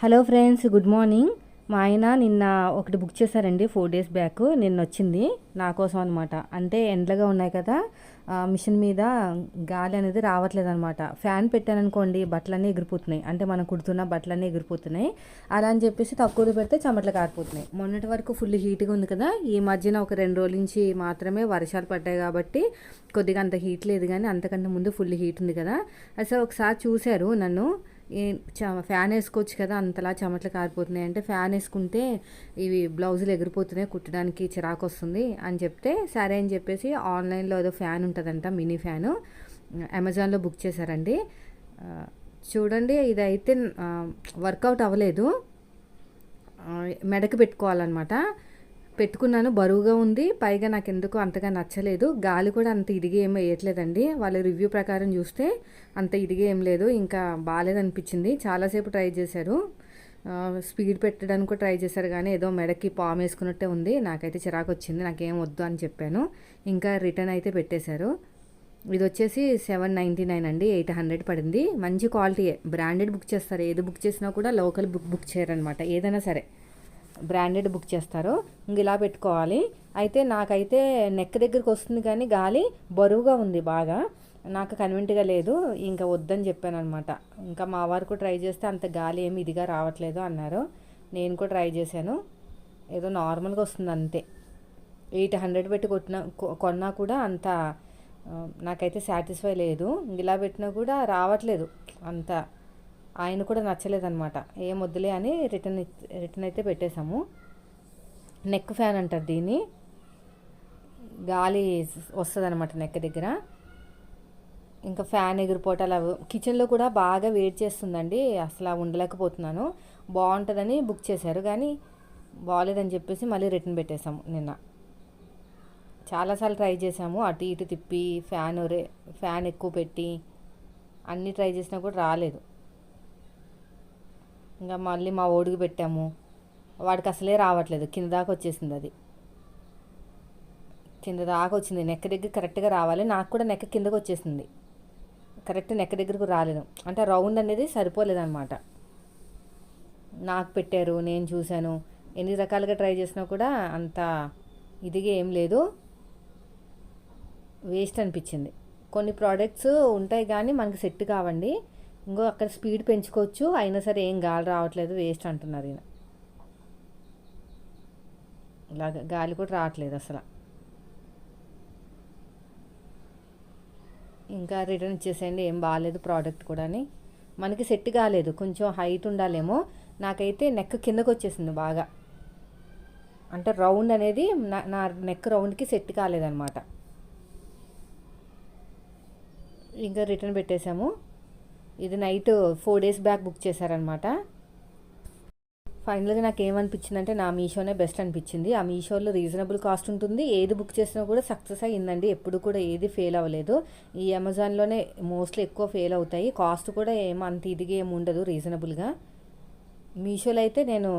Hello friends good morning. మా ఆయన నిన్న ఒకటి బుక్ చేశారండి ఫోర్ డేస్ బ్యాక్. నిన్న వచ్చింది నా కోసం అనమాట అంటే ఎండలుగా ఉన్నాయి కదా మిషన్ మీద గాలి అనేది రావట్లేదు అనమాట ఫ్యాన్ పెట్టాననుకోండి బట్టలన్నీ ఎగిరిపోతున్నాయి. అంటే మనం కుడుతున్న బట్టలన్నీ ఎగిరిపోతున్నాయి. అలా అని చెప్పేసి తక్కువలో పెడితే చెమటలు కారిపోతున్నాయి. మొన్నటి వరకు ఫుల్ హీట్గా ఉంది కదా ఈ మధ్యన ఒక రెండు రోజుల నుంచి మాత్రమే వర్షాలు పడ్డాయి కాబట్టి కొద్దిగా అంత హీట్ లేదు కానీ అంతకంటే ముందు ఫుల్ హీట్ ఉంది కదా. అసలు ఒకసారి చూశారు నన్ను. ఫ్యాన్ వేసుకోవచ్చు కదా అంతలా చెమటలు కారిపోతున్నాయి అంటే ఫ్యాన్ వేసుకుంటే ఇవి బ్లౌజులు ఎగిరిపోతున్నాయి కుట్టడానికి చిరాకు వస్తుంది అని చెప్తే సరే అని చెప్పేసి ఆన్లైన్లో ఏదో ఫ్యాన్ ఉంటుందంట మినీ ఫ్యాను అమెజాన్లో బుక్ చేశారండి. చూడండి చూడండి ఇదైతే వర్కౌట్ అవ్వలేదు. మెడకు పెట్టుకోవాలన్నమాట. పెట్టుకున్నాను. బరువుగా ఉంది. పైగా నాకు ఎందుకు అంతగా నచ్చలేదు. గాలి కూడా అంత ఇదిగా ఏం వేయట్లేదండి. వాళ్ళ రివ్యూ ప్రకారం చూస్తే అంత ఇదిగా ఏం లేదు. ఇంకా బాగాలేదనిపించింది. చాలాసేపు ట్రై చేశారు. స్పీడ్ పెట్టడానికి కూడా ట్రై చేశారు కానీ ఏదో మెడకి పాము వేసుకున్నట్టే ఉంది. నాకైతే చిరాకు వచ్చింది. నాకేం వద్దు అని చెప్పాను. ఇంకా రిటర్న్ అయితే పెట్టేశారు. ఇది వచ్చేసి సెవెన్ నైంటీ నైన్ అండి. ఎయిట్ హండ్రెడ్ పడింది. మంచి క్వాలిటీయే. బ్రాండెడ్ బుక్ చేస్తారు. ఏది బుక్ చేసినా కూడా లోకల్ బుక్ బుక్ చేయరనమాట. ఏదైనా సరే. బ్రాండెడ్ బుక్ చేస్తారు. ఇంక ఇలా పెట్టుకోవాలి. అయితే నాకైతే నెక్ దగ్గరికి వస్తుంది కానీ గాలి బరువుగా ఉంది బాగా. నాకు కన్వెంట్గా లేదు. ఇంకా వద్దని చెప్పాను అనమాట ఇంకా మా వారు కూడా ట్రై చేస్తే అంత గాలి ఏమి ఇదిగా రావట్లేదు అన్నారు. నేను కూడా ట్రై చేశాను. ఏదో నార్మల్గా వస్తుంది అంతే. ఎయిట్ హండ్రెడ్ పెట్టి కొట్టిన కొ- కొన్నా కూడా అంత నాకైతే సాటిస్ఫై లేదు. ఇలా పెట్టినా కూడా రావట్లేదు అంత. ఆయన కూడా నచ్చలేదనమాట ఏం వద్దులే అని రిటర్న్ రిటర్న్ అయితే పెట్టేశాము. నెక్ ఫ్యాన్ అంటారు దీన్ని. గాలి వస్తుంది అనమాట నెక్ దగ్గర. ఇంకా ఫ్యాన్ ఎగిరిపోవటాలు అవి కిచెన్లో కూడా బాగా వేడి చేస్తుందండి. అసలు ఉండలేకపోతున్నాను. బాగుంటుందని బుక్ చేశారు. కానీ బాగాలేదని చెప్పేసి మళ్ళీ రిటర్న్ పెట్టేశాము నిన్న. చాలాసార్లు ట్రై చేసాము అటు ఇటు తిప్పి ఫ్యాన్ రే ఫ్యాన్ ఎక్కువ పెట్టి అన్నీ ట్రై చేసినా కూడా రాలేదు. ఇంకా మళ్ళీ మా ఓడికి పెట్టాము. వాడికి అసలే రావట్లేదు. కింద దాకా వచ్చేసింది అది. కింద దాకా వచ్చింది. నెక్క దగ్గర కరెక్ట్గా రావాలి. నాకు కూడా నెక్క కిందకు వచ్చేసింది. కరెక్ట్ నెక్క దగ్గరకు రాలేదు. అంటే రౌండ్ అనేది సరిపోలేదన్నమాట. నాకు పెట్టారు. నేను చూశాను. ఎన్ని రకాలుగా ట్రై చేసినా కూడా అంత ఇదిగా ఏం లేదు. వేస్ట్ అనిపించింది. కొన్ని ప్రోడక్ట్స్ ఉంటాయి కానీ మనకి సెట్ కావండి. ఇంకో అక్కడ స్పీడ్ పెంచుకోవచ్చు అయినా సరే ఏం గాలి రావట్లేదు వేస్ట్ అంటున్నారు ఈయన. ఇలాగ గాలి కూడా రావట్లేదు అసలు. ఇంకా రిటర్న్ ఇచ్చేసేయండి ఏం బాగాలేదు ప్రోడక్ట్ కూడాని మనకి సెట్ కాలేదు కొంచెం హైట్ ఉండాలేమో. నాకైతే నెక్ కిందకు వచ్చేసింది బాగా. అంటే రౌండ్ అనేది నా నా నెక్ రౌండ్కి సెట్ కాలేదన్నమాట. ఇంకా రిటర్న్ పెట్టేశాము. ఇది night four days back book చేశారనమాట. ఫైనల్గా నాకు ఏమనిపించిందంటే నా మీషోనే బెస్ట్ అనిపించింది. ఆ మీషోలో రీజనబుల్ కాస్ట్ ఉంటుంది. ఏది బుక్ చేసినా కూడా సక్సెస్ అయ్యిందండి. ఎప్పుడు కూడా ఏది ఫెయిల్ అవ్వలేదు. ఈ అమెజాన్లోనే మోస్ట్లీ ఎక్కువ ఫెయిల్ అవుతాయి. కాస్ట్ కూడా ఏం అంత ఇదిగా ఏమి ఉండదు రీజనబుల్గా. మీషోలో అయితే నేను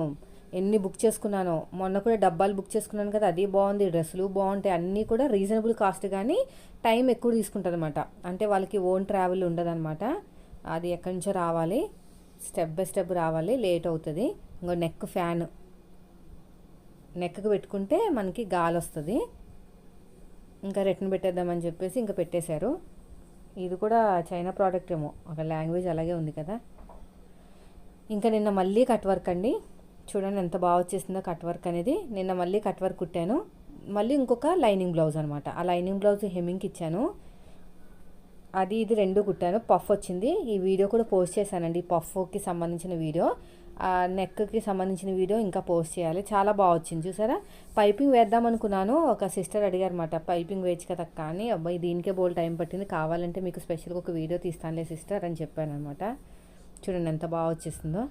ఎన్ని బుక్ చేసుకున్నానో మొన్న కూడా డబ్బాలు బుక్ చేసుకున్నాను కదా అది బాగుంది. డ్రెస్సులు బాగుంటాయి. అన్నీ కూడా రీజనబుల్ కాస్ట్ కానీ టైం ఎక్కువ తీసుకుంటుంది అనమాట అంటే వాళ్ళకి ఓన్ ట్రావెల్ ఉండదన్నమాట అది ఎక్కడి నుంచో రావాలి. స్టెప్ బై స్టెప్ రావాలి. లేట్ అవుతుంది. ఇంకో నెక్ ఫ్యాన్. నెక్కి పెట్టుకుంటే మనకి గాలి వస్తుంది. ఇంకా రిటర్న్ పెట్టేద్దామని చెప్పేసి ఇంకా పెట్టేశారు. ఇది కూడా చైనా ప్రోడక్ట్ ఏమో. ఒక లాంగ్వేజ్ అలాగే ఉంది కదా. ఇంకా నిన్న మళ్ళీ కట్ వర్క్ అండి. చూడండి ఎంత బాగా వచ్చేసిందో కట్ వర్క్ అనేది. నిన్న మళ్ళీ కట్ వర్క్ కుట్టాను. మళ్ళీ ఇంకొక లైనింగ్ బ్లౌజ్ అనమాట. ఆ లైనింగ్ బ్లౌజ్ హెమ్మింగ్కి ఇచ్చాను. అది ఇది రెండు కుట్టాను. పఫ్ వచ్చింది. ఈ వీడియో కూడా పోస్ట్ చేశానండి. పఫ్కి సంబంధించిన వీడియో. నెక్కి సంబంధించిన వీడియో ఇంకా పోస్ట్ చేయాలి. చాలా బాగా వచ్చింది. చూసారా? పైపింగ్ వేద్దాం అనుకున్నాను. ఒక సిస్టర్ అడిగారు అనమాట పైపింగ్ వేయచ్చు కదా కానీ అబ్బాయి దీనికే బోల్ టైం పట్టింది. కావాలంటే మీకు స్పెషల్గా ఒక వీడియో తీస్తానులే సిస్టర్ అని చెప్పాను అనమాట చూడండి ఎంత బాగా వచ్చేసిందో.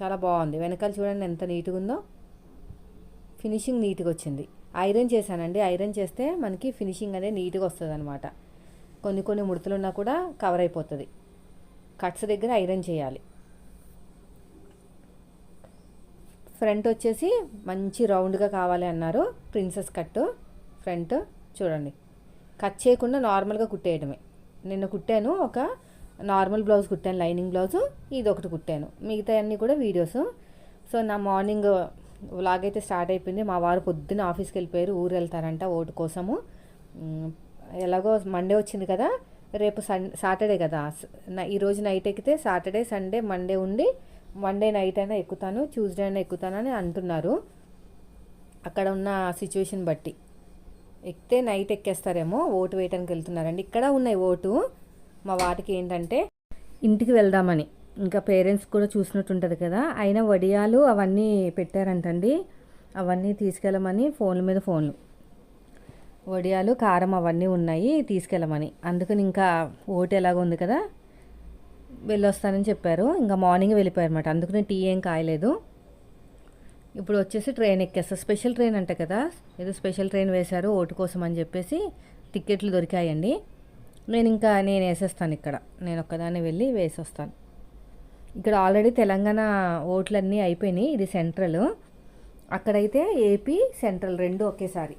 చాలా బాగుంది. వెనకాల చూడండి ఎంత నీట్గా ఉందో. ఫినిషింగ్ నీట్గా వచ్చింది. ఐరన్ చేశానండి. ఐరన్ చేస్తే మనకి ఫినిషింగ్ అనేది నీట్గా వస్తుంది అనమాట కొన్ని కొన్ని ముడతలున్నా కూడా కవర్ అయిపోతుంది. కట్స్ దగ్గర ఐరన్ చేయాలి. ఫ్రంట్ వచ్చేసి మంచి రౌండ్గా కావాలి అన్నారు ప్రిన్సెస్ కట్ ఫ్రంట్ చూడండి. కట్ చేయకుండా నార్మల్గా కుట్టేయడమే. నిన్న కుట్టాను ఒక నార్మల్ బ్లౌజ్ కుట్టాను లైనింగ్ బ్లౌజు ఇది ఒకటి కుట్టాను. మిగతా అన్నీ కూడా వీడియోస్ సో నా మార్నింగ్ వ్లాగ్ అయితే స్టార్ట్ అయిపోయింది. మా వారు పొద్దున్న ఆఫీస్కి వెళ్ళిపోయారు ఊరు వెళ్తారంట ఓటు కోసము. ఎలాగో మండే వచ్చింది కదా రేపు సన్ సాటర్డే కదా. ఈరోజు నైట్ ఎక్కితే సాటర్డే సండే మండే ఉండి మండే నైట్ అయినా ఎక్కుతాను ట్యూస్డే అయినా ఎక్కుతానని అంటున్నారు. అక్కడ ఉన్న సిచ్యువేషన్ బట్టి. ఎక్కితే నైట్ ఎక్కేస్తారేమో ఓటు వేయటానికి వెళ్తున్నారండి. ఇక్కడ ఉన్నాయి ఓటు. మా వాటికి ఏంటంటే ఇంటికి వెళ్దామని. ఇంకా పేరెంట్స్ కూడా చూసినట్టు ఉంటుంది కదా అయినా వడియాలు అవన్నీ పెట్టారంటండి. అవన్నీ తీసుకెళ్ళమని ఫోన్ల మీద ఫోన్లు. వడియాలు కారం అవన్నీ ఉన్నాయి తీసుకెళ్ళమని. అందుకని ఇంకా ఓటు ఎలాగో ఉంది కదా వెళ్ళొస్తానని చెప్పారు. ఇంకా మార్నింగ్ వెళ్ళిపోయారు అనమాట అందుకని టీ ఏం కాయలేదు. ఇప్పుడు వచ్చేసి ట్రైన్ ఎక్కేస్తా. స్పెషల్ ట్రైన్ అంట కదా ఏదో స్పెషల్ ట్రైన్ వేశారు ఓటు కోసం అని చెప్పేసి టికెట్లు దొరికాయండి. నేను ఇంకా నేను వేసేస్తాను ఇక్కడ. నేను ఒక్కదాన్ని వెళ్ళి వేసొస్తాను. ఇక్కడ ఆల్రెడీ తెలంగాణ ఓట్లన్నీ అయిపోయినాయి. ఇది సెంట్రల్. అక్కడైతే ఏపీ సెంట్రల్ రెండు ఒకేసారి.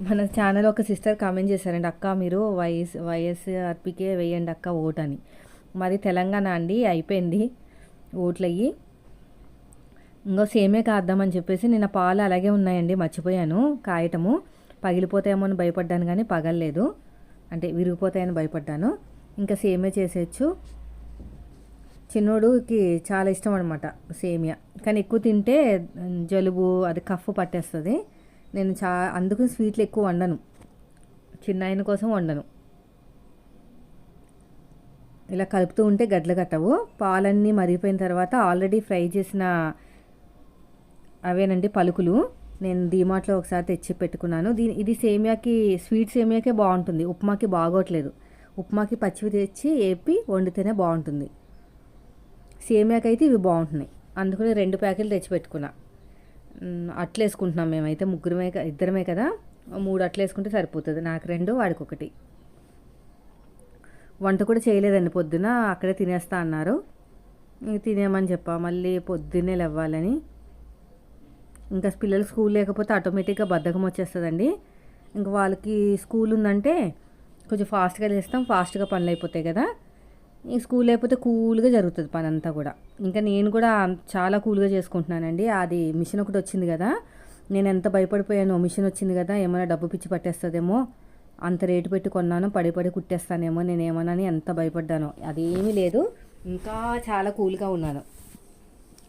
మన ఛానల్ ఒక సిస్టర్ కామెంట్ చేశారండి అక్క మీరు వైఎస్ వైఎస్ఆర్పీకే వేయండి అక్క ఓట్ అని. మరి తెలంగాణ అండి అయిపోయింది. ఓట్లు అయ్యి ఇంకో సేమే కాద్దామని చెప్పేసి నిన్న పాలు అలాగే ఉన్నాయండి మర్చిపోయాను. కాయటము. పగిలిపోతాయేమో అని భయపడ్డాను కానీ పగలలేదు. అంటే విరిగిపోతాయని భయపడ్డాను. ఇంకా సేమే చేసేయచ్చు. చిన్నోడుకి చాలా ఇష్టం అనమాట సేమియా. కానీ ఎక్కువ తింటే జలుబు అది కఫ్ పట్టేస్తుంది. నేను చా అందుకు స్వీట్లు ఎక్కువ వండను. చిన్న ఆయన కోసం వండను. ఇలా కలుపుతూ ఉంటే గడ్డలు కట్టవు. పాలన్నీ మరిగిపోయిన తర్వాత ఆల్రెడీ ఫ్రై చేసిన అవేనండి పలుకులు. నేను డీమార్ట్లో ఒకసారి తెచ్చి పెట్టుకున్నాను. దీని ఇది సేమియాకి స్వీట్ సేమియాకే బాగుంటుంది. ఉప్మాకి బాగోట్లేదు. ఉప్మాకి పచ్చివి తెచ్చి ఏపి వండితేనే బాగుంటుంది. సేమియాకి అయితే ఇవి బాగుంటున్నాయి. అందుకని రెండు ప్యాకెట్లు తెచ్చి పెట్టుకున్నా. అట్లేసుకుంటున్నాం మేమైతే ముగ్గురమే ఇద్దరమే కదా. మూడు అట్లేసుకుంటే సరిపోతుంది. నాకు రెండు వాడికి ఒకటి వంట కూడా చేయలేదండి పొద్దున అక్కడే తినేస్తా అన్నారు. తినేమని చెప్పా. మళ్ళీ పొద్దున్నే లేవ్వాలని. ఇంకా పిల్లలు స్కూల్ లేకపోతే ఆటోమేటిక్గా బద్ధకం వచ్చేస్తుందండి. ఇంకా వాళ్ళకి స్కూల్ ఉందంటే కొంచెం ఫాస్ట్గా చేస్తాం. ఫాస్ట్గా పనులు అయిపోతాయి కదా. ఈ స్కూల్ లేకపోతే కూల్గా జరుగుతుంది పని అంతా కూడా. ఇంకా నేను కూడా చాలా కూల్గా చేసుకుంటున్నానండి. అది మిషన్ ఒకటి వచ్చింది కదా నేను ఎంత భయపడిపోయాను మిషన్ వచ్చింది కదా ఏమైనా డబ్బు పిచ్చి పట్టేస్తుందేమో అంత రేటు పెట్టి కొన్నాను పడి పడి కుట్టేస్తానేమో నేను ఏమన్నా ఎంత భయపడ్డానో అదేమీ లేదు. ఇంకా చాలా కూల్గా ఉన్నాను.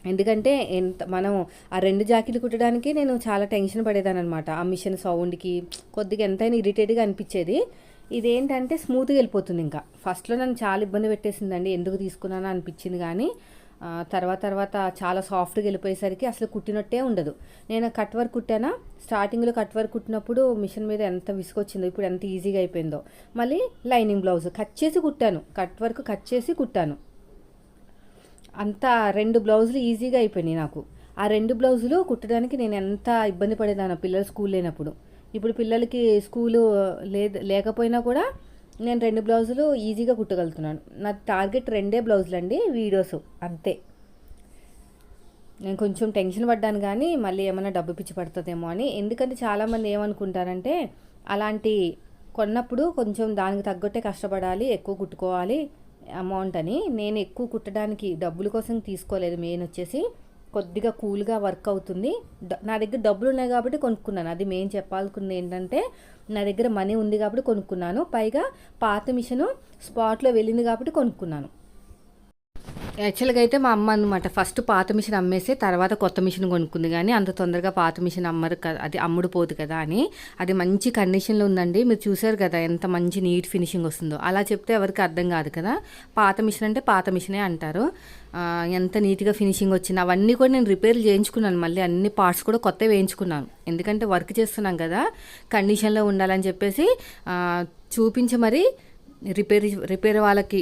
ఎందుకంటే ఎంత మనం ఆ రెండు జాకెట్లు కుట్టడానికి నేను చాలా టెన్షన్ పడేదాన్ని అనమాట ఆ మిషన్ సౌండ్కి కొద్దిగా ఎంతైనా ఇరిటేట్గా అనిపించేది. ఇదేంటంటే స్మూత్గా వెళ్ళిపోతుంది ఇంకా. ఫస్ట్లో నన్ను చాలా ఇబ్బంది పెట్టేసిందండి ఎందుకు తీసుకున్నానో అనిపించింది కానీ తర్వాత తర్వాత చాలా సాఫ్ట్గా వెళ్ళిపోయేసరికి అసలు కుట్టినట్టే ఉండదు. నేను కట్ వర్క్ కుట్టానా? స్టార్టింగ్లో కట్ వర్క్ కుట్టినప్పుడు మిషన్ మీద ఎంత విసుకొచ్చిందో ఇప్పుడు ఎంత ఈజీగా అయిపోయిందో. మళ్ళీ లైనింగ్ బ్లౌజ్ కట్ చేసి కుట్టాను. కట్ వర్క్ కట్ చేసి కుట్టాను. అంత రెండు బ్లౌజులు ఈజీగా అయిపోయినాయి నాకు. ఆ రెండు బ్లౌజులు కుట్టడానికి నేను ఎంత ఇబ్బంది పడేదాను పిల్లలు స్కూల్ లేనప్పుడు. ఇప్పుడు పిల్లలకి స్కూలు లేదు లేకపోయినా కూడా నేను రెండు బ్లౌజులు ఈజీగా కుట్టగలుగుతున్నాను. నా టార్గెట్ రెండే బ్లౌజులు అండి వీడియోస్ అంతే. నేను కొంచెం టెన్షన్ పడ్డాను కానీ మళ్ళీ ఏమైనా డబ్బు పిచ్చి పడుతుందేమో అని. ఎందుకంటే చాలామంది ఏమనుకుంటారంటే అలాంటి కొన్నప్పుడు కొంచెం దానికి తగ్గట్టే కష్టపడాలి ఎక్కువ కుట్టుకోవాలి అమౌంట్ అని. నేను ఎక్కువ కుట్టడానికి డబ్బుల కోసం తీసుకోలేదు మెయిన్ వచ్చేసి. కొద్దిగా కూల్గా వర్క్ అవుతుంది. నా దగ్గర డబ్బులు ఉన్నాయి కాబట్టి కొనుక్కున్నాను. అది మెయిన్ చెప్పాలనుకుంది ఏంటంటే నా దగ్గర మనీ ఉంది కాబట్టి కొనుక్కున్నాను. పైగా పాత మిషను స్పాట్లో వెళ్ళింది కాబట్టి కొనుక్కున్నాను. యాక్చువల్గా అయితే మా అమ్మ అనమాట ఫస్ట్ పాత మిషన్ అమ్మేసి తర్వాత కొత్త మిషన్ కొనుక్కుంది. కానీ అంత తొందరగా పాత మిషన్ అమ్మరు కదా అది అమ్ముడు పోదు కదా అని. అది మంచి కండిషన్లో ఉందండి. మీరు చూసారు కదా ఎంత మంచి నీట్ ఫినిషింగ్ వస్తుందో. అలా చెప్తే ఎవరికి అర్థం కాదు కదా. పాత మిషన్ అంటే పాత మిషనే అంటారు. ఎంత నీట్గా ఫినిషింగ్ వచ్చింది. అవన్నీ కూడా నేను రిపేర్ చేయించుకున్నాను. మళ్ళీ అన్ని పార్ట్స్ కూడా కొత్త వేయించుకున్నాను. ఎందుకంటే వర్క్ చేస్తున్నాం కదా. కండిషన్లో ఉండాలని చెప్పేసి చూపించి మరి రిపేర్ రిపేర్ వాళ్ళకి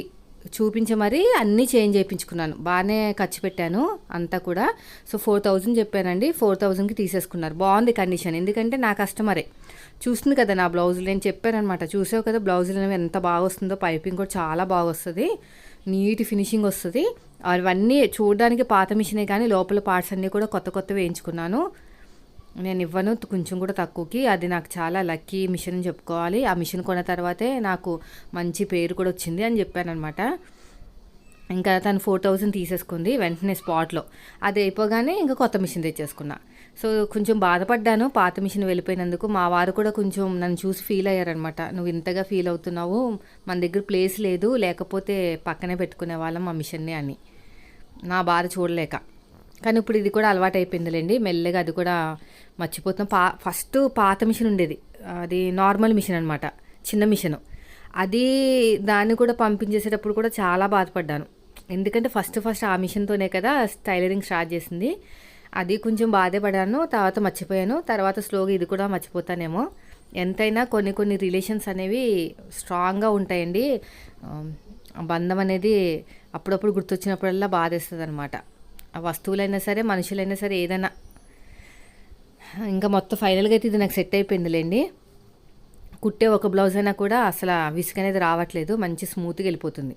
చూపించి మరీ అన్నీ చేంజ్ చేయించుకున్నాను. బాగానే ఖర్చు పెట్టాను అంతా కూడా. సో ఫోర్ థౌజండ్ చెప్పానండి. ఫోర్ థౌజండ్కి తీసేసుకున్నారు. బాగుంది కండిషన్. ఎందుకంటే నా కస్టమరే. చూస్తుంది కదా నా బ్లౌజులు. నేను చెప్పానమాట చూసావు కదా బ్లౌజులు అనేవి ఎంత బాగా వస్తుందో. పైపింగ్ కూడా చాలా బాగా వస్తుంది. నీట్ ఫినిషింగ్ వస్తుంది. అవన్నీ చూడడానికి పాత మిషనే కానీ లోపల పార్ట్స్ అన్నీ కూడా కొత్త కొత్త వేయించుకున్నాను. నేను ఇవ్వను కొంచెం కూడా తక్కువకి. అది నాకు చాలా లక్కీ మిషన్ అని చెప్పుకోవాలి. ఆ మిషన్ కొన్న తర్వాతే నాకు మంచి పేరు కూడా వచ్చింది అని చెప్పాను అనమాట ఇంకా తను ఫోర్ థౌజండ్ తీసేసుకుంది వెంటనే స్పాట్లో. అది అయిపోగానే ఇంకా కొత్త మిషన్ తెచ్చేసుకున్నా. సో కొంచెం బాధపడ్డాను. పాత మిషన్ వెళ్ళిపోయినందుకు మా వారు కూడా కొంచెం నన్ను చూసి ఫీల్ అయ్యారనమాట నువ్వు ఇంతగా ఫీల్ అవుతున్నావు. మన దగ్గర ప్లేస్ లేదు. లేకపోతే పక్కనే పెట్టుకునే వాళ్ళం ఆ మిషన్ని అని. నా బాధ చూడలేక. కానీ ఇప్పుడు ఇది కూడా అలవాటు అయిపోయిందిలేండి మెల్లగా అది కూడా మర్చిపోతున్నాం. పా ఫస్ట్ పాత మిషన్ ఉండేది. అది నార్మల్ మిషన్ అనమాట చిన్న మిషన్. అది దాన్ని కూడా పంపించేసేటప్పుడు కూడా చాలా బాధపడ్డాను. ఎందుకంటే ఫస్ట్ ఫస్ట్ ఆ మిషన్తోనే కదా టైలరింగ్ స్టార్ట్ చేసింది. అది కొంచెం బాధే పడాను తర్వాత మర్చిపోయాను. తర్వాత స్లోగా ఇది కూడా మర్చిపోతానేమో. ఎంతైనా కొన్ని కొన్ని రిలేషన్స్ అనేవి స్ట్రాంగ్గా ఉంటాయండి. బంధం అనేది అప్పుడప్పుడు గుర్తొచ్చినప్పుడల్లా బాధేస్తుంది అనమాట వస్తువులైనా సరే మనుషులైనా సరే ఏదైనా. ఇంకా మొత్తం ఫైనల్గా అయితే ఇది నాకు సెట్ అయిపోయిందిలేండి. కుట్టే ఒక బ్లౌజ్ అయినా కూడా అసలు విసుగు అనేది రావట్లేదు మంచి స్మూత్గా వెళ్ళిపోతుంది.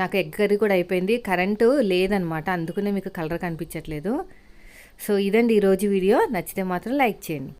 నాకు ఎగ్ కర్రీ కూడా అయిపోయింది కరెంటు లేదనమాట అందుకనే మీకు కలర్ కనిపించట్లేదు. సో ఇదండి ఈరోజు వీడియో నచ్చితే మాత్రం లైక్ చేయండి.